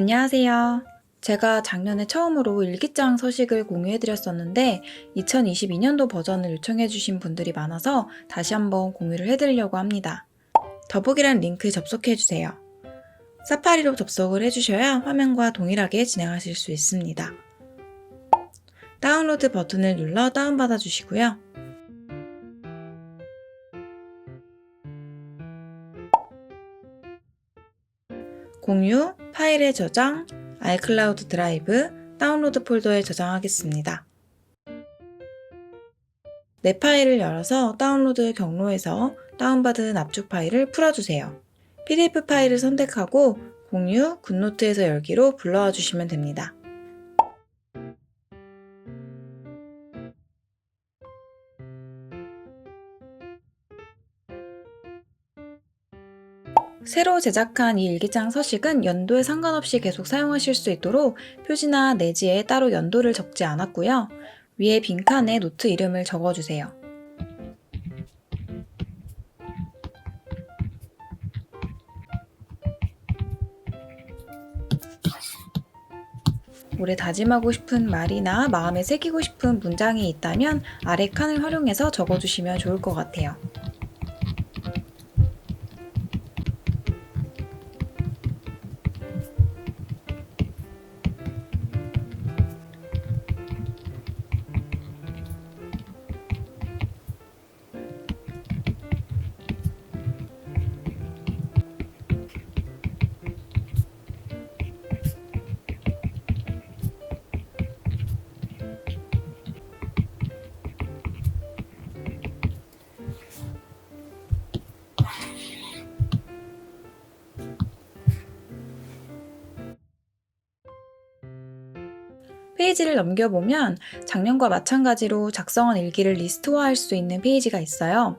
안녕하세요. 제가 작년에 처음으로 일기장 서식을 공유해드렸었는데 2022년도 버전을 요청해주신 분들이 많아서 다시 한번 공유를 해드리려고 합니다. 더보기란 링크 접속해주세요. 사파리로 접속을 해주셔야 화면과 동일하게 진행하실 수 있습니다. 다운로드 버튼을 눌러 다운받아 주시고요. 공유, 파일의 저장, 아이클라우드 드라이브, 다운로드 폴더에 저장하겠습니다. 내 파일을 열어서 다운로드 경로에서 다운받은 압축 파일을 풀어주세요. PDF 파일을 선택하고 공유, 굿노트에서 열기로 불러와 주시면 됩니다. 새로 제작한 이 일기장 서식은 연도에 상관없이 계속 사용하실 수 있도록 표지나 내지에 따로 연도를 적지 않았고요. 위에 빈칸에 노트 이름을 적어주세요. 올해 다짐하고 싶은 말이나 마음에 새기고 싶은 문장이 있다면 아래 칸을 활용해서 적어주시면 좋을 것 같아요. 페이지를 넘겨보면 작년과 마찬가지로 작성한 일기를 리스트화할 수 있는 페이지가 있어요.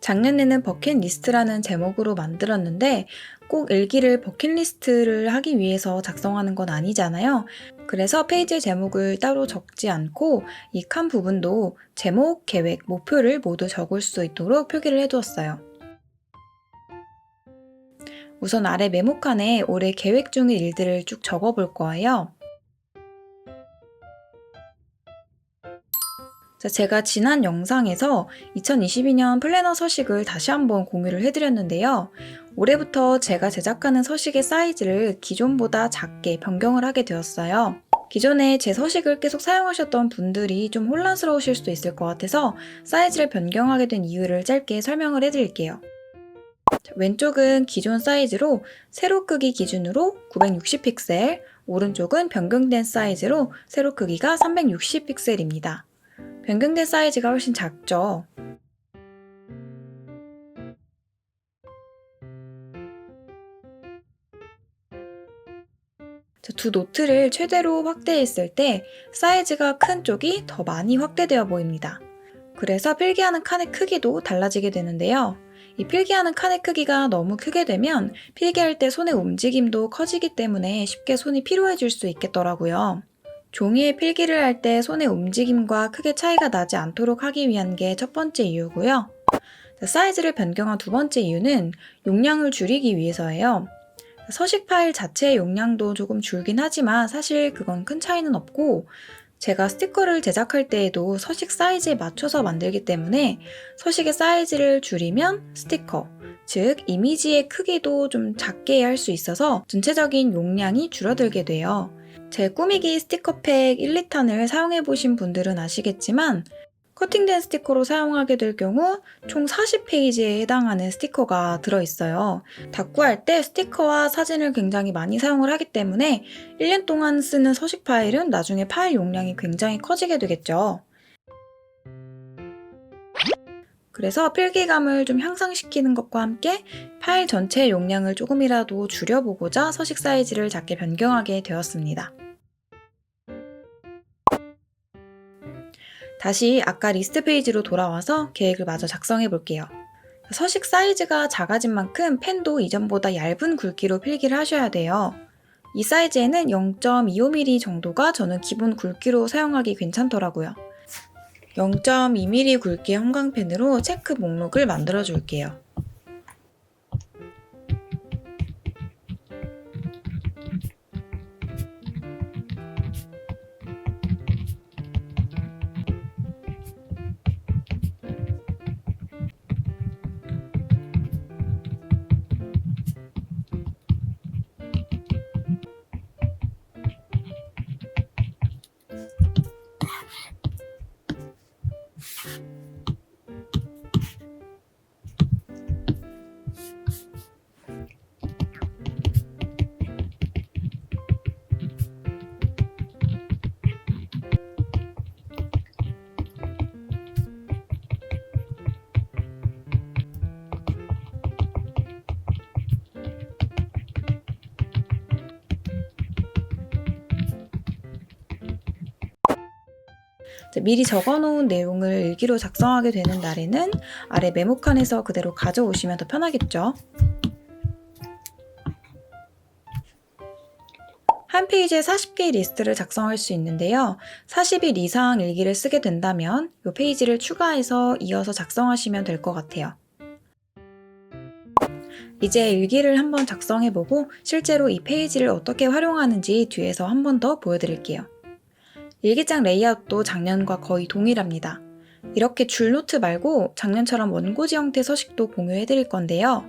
작년에는 버킷리스트라는 제목으로 만들었는데 꼭 일기를 버킷리스트를 하기 위해서 작성하는 건 아니잖아요. 그래서 페이지 제목을 따로 적지 않고 이 칸 부분도 제목, 계획, 목표를 모두 적을 수 있도록 표기를 해두었어요. 우선 아래 메모칸에 올해 계획 중인 일들을 쭉 적어볼 거예요. 제가 지난 영상에서 2022년 플래너 서식을 다시 한번 공유를 해드렸는데요. 올해부터 제가 제작하는 서식의 사이즈를 기존보다 작게 변경을 하게 되었어요. 기존에 제 서식을 계속 사용하셨던 분들이 좀 혼란스러우실 수도 있을 것 같아서 사이즈를 변경하게 된 이유를 짧게 설명을 해드릴게요. 자, 왼쪽은 기존 사이즈로 세로 크기 기준으로 960픽셀, 오른쪽은 변경된 사이즈로 세로 크기가 360픽셀입니다. 변경된 사이즈가 훨씬 작죠. 자, 두 노트를 최대로 확대했을 때 사이즈가 큰 쪽이 더 많이 확대되어 보입니다. 그래서 필기하는 칸의 크기도 달라지게 되는데요. 이 필기하는 칸의 크기가 너무 크게 되면 필기할 때 손의 움직임도 커지기 때문에 쉽게 손이 피로해질 수 있겠더라고요. 종이에 필기를 할 때 손의 움직임과 크게 차이가 나지 않도록 하기 위한 게 첫 번째 이유고요. 사이즈를 변경한 두 번째 이유는 용량을 줄이기 위해서예요. 서식 파일 자체의 용량도 조금 줄긴 하지만 사실 그건 큰 차이는 없고 제가 스티커를 제작할 때에도 서식 사이즈에 맞춰서 만들기 때문에 서식의 사이즈를 줄이면 스티커, 즉 이미지의 크기도 좀 작게 할 수 있어서 전체적인 용량이 줄어들게 돼요. 제 꾸미기 스티커팩 1리탄을 사용해보신 분들은 아시겠지만 커팅된 스티커로 사용하게 될 경우 총 40페이지에 해당하는 스티커가 들어있어요. 다꾸할 때 스티커와 사진을 굉장히 많이 사용을 하기 때문에 1년 동안 쓰는 서식 파일은 나중에 파일 용량이 굉장히 커지게 되겠죠. 그래서 필기감을 좀 향상시키는 것과 함께 파일 전체의 용량을 조금이라도 줄여보고자 서식 사이즈를 작게 변경하게 되었습니다. 다시 아까 리스트 페이지로 돌아와서 계획을 마저 작성해 볼게요. 서식 사이즈가 작아진 만큼 펜도 이전보다 얇은 굵기로 필기를 하셔야 돼요. 이 사이즈에는 0.25mm 정도가 저는 기본 굵기로 사용하기 괜찮더라고요. 0.2mm 굵기의 형광펜으로 체크 목록을 만들어 줄게요. 미리 적어놓은 내용을 일기로 작성하게 되는 날에는 아래 메모칸에서 그대로 가져오시면 더 편하겠죠. 한 페이지에 40개의 리스트를 작성할 수 있는데요. 40일 이상 일기를 쓰게 된다면 이 페이지를 추가해서 이어서 작성하시면 될 것 같아요. 이제 일기를 한번 작성해보고 실제로 이 페이지를 어떻게 활용하는지 뒤에서 한 번 더 보여드릴게요. 일기장 레이아웃도 작년과 거의 동일합니다. 이렇게 줄노트 말고 작년처럼 원고지 형태 서식도 공유해 드릴 건데요.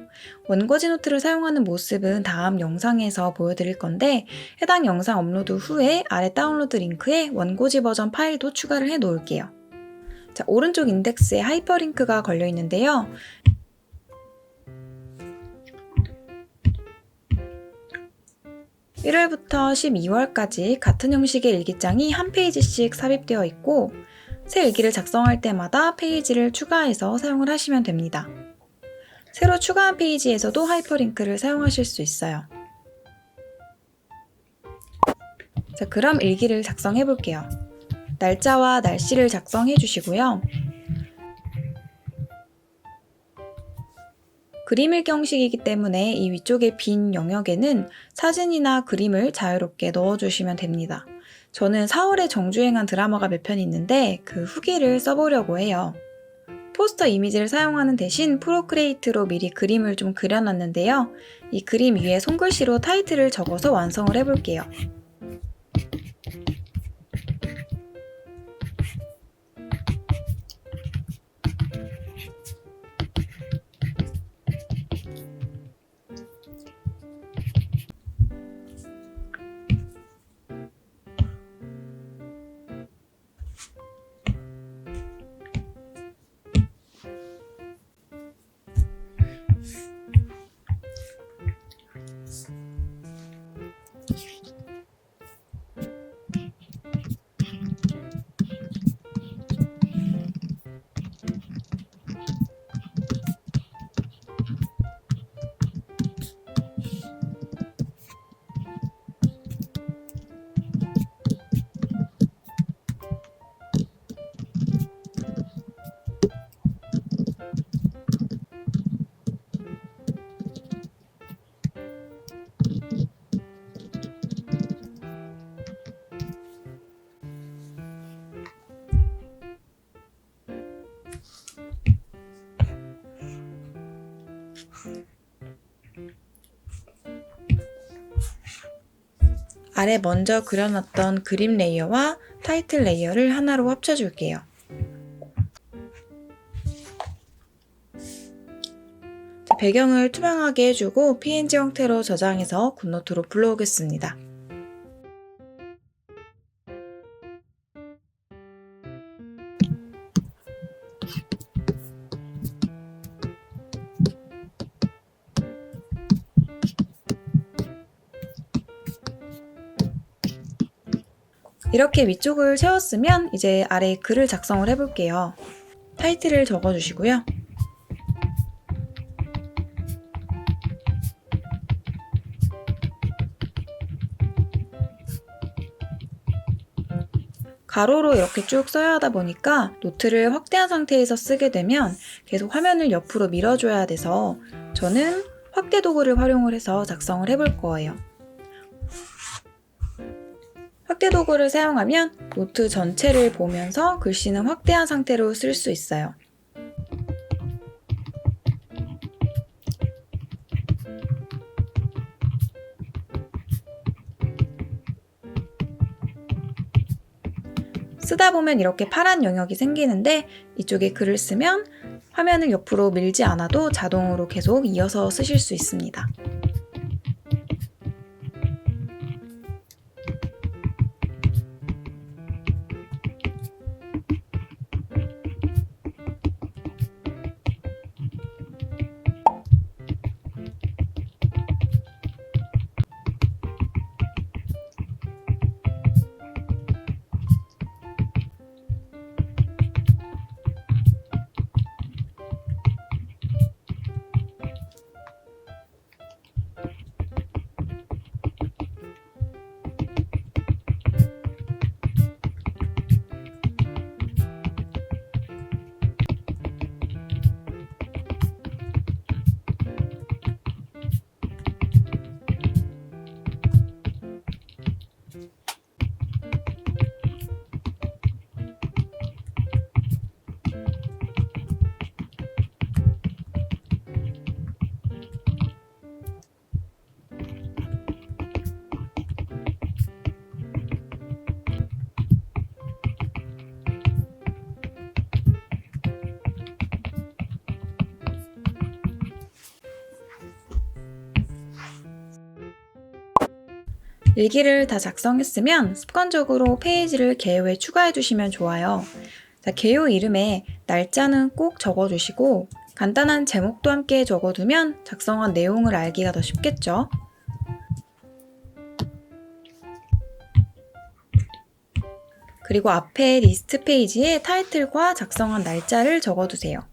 원고지 노트를 사용하는 모습은 다음 영상에서 보여드릴 건데 해당 영상 업로드 후에 아래 다운로드 링크에 원고지 버전 파일도 추가를 해 놓을게요. 자, 오른쪽 인덱스에 하이퍼링크가 걸려 있는데요. (1월부터) (12월까지) 같은 형식의 일기장이 한 페이지씩 삽입되어 있고 새 일기를 작성할 때마다 페이지를 추가해서 사용을 하시면 됩니다. 새로 추가한 페이지에서도 하이퍼링크를 사용하실 수 있어요. 자, 그럼 일기를 작성해 볼게요. 날짜와 날씨를 작성해 주시고요. 그림 일기 형식이기 때문에 이 위쪽의 빈 영역에는 사진이나 그림을 자유롭게 넣어주시면 됩니다. 저는 4월에 정주행한 드라마가 몇 편 있는데 그 후기를 써보려고 해요. 포스터 이미지를 사용하는 대신 프로크레이트로 미리 그림을 좀 그려놨는데요. 이 그림 위에 손글씨로 타이틀을 적어서 완성을 해볼게요. 아래 먼저 그려놨던 그림 레이어와 타이틀 레이어를 하나로 합쳐줄게요. 배경을 투명하게 해주고 png 형태로 저장해서 굿노트로 불러오겠습니다. 이렇게 위쪽을 채웠으면 이제 아래 글을 작성을 해볼게요. 타이틀을 적어주시고요. 가로로 이렇게 쭉 써야 하다 보니까 노트를 확대한 상태에서 쓰게 되면 계속 화면을 옆으로 밀어줘야 돼서 저는 확대 도구를 활용을 해서 작성을 해볼 거예요. 확대 도구를 사용하면 노트 전체를 보면서 글씨는 확대한 상태로 쓸 수 있어요. 쓰다 보면 이렇게 파란 영역이 생기는데 이쪽에 글을 쓰면 화면을 옆으로 밀지 않아도 자동으로 계속 이어서 쓰실 수 있습니다. 일기를 다 작성했으면 습관적으로 페이지를 개요에 추가해 주시면 좋아요. 자, 개요 이름에 날짜는 꼭 적어 주시고 간단한 제목도 함께 적어두면 작성한 내용을 알기가 더 쉽겠죠. 그리고 앞에 리스트 페이지에 타이틀과 작성한 날짜를 적어두세요.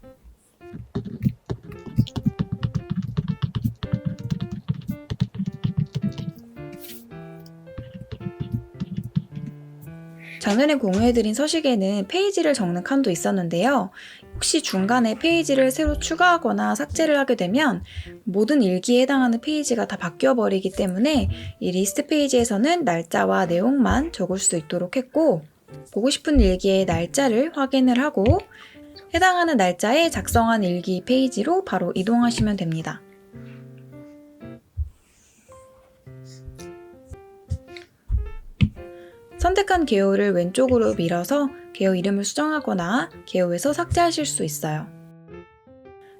작년에 공유해드린 서식에는 페이지를 적는 칸도 있었는데요. 혹시 중간에 페이지를 새로 추가하거나 삭제를 하게 되면 모든 일기에 해당하는 페이지가 다 바뀌어 버리기 때문에 이 리스트 페이지에서는 날짜와 내용만 적을 수 있도록 했고 보고 싶은 일기의 날짜를 확인을 하고 해당하는 날짜에 작성한 일기 페이지로 바로 이동하시면 됩니다. 선택한 개요를 왼쪽으로 밀어서 개요 이름을 수정하거나 개요에서 삭제하실 수 있어요.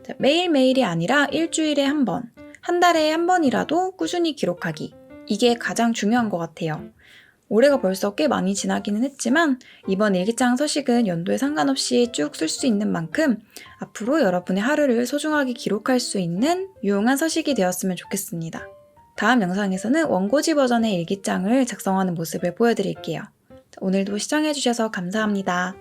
자, 매일매일이 아니라 일주일에 한 번, 한 달에 한 번이라도 꾸준히 기록하기. 이게 가장 중요한 것 같아요. 올해가 벌써 꽤 많이 지나기는 했지만 이번 일기장 서식은 연도에 상관없이 쭉 쓸 수 있는 만큼 앞으로 여러분의 하루를 소중하게 기록할 수 있는 유용한 서식이 되었으면 좋겠습니다. 다음 영상에서는 원고지 버전의 일기장을 작성하는 모습을 보여드릴게요. 오늘도 시청해주셔서 감사합니다.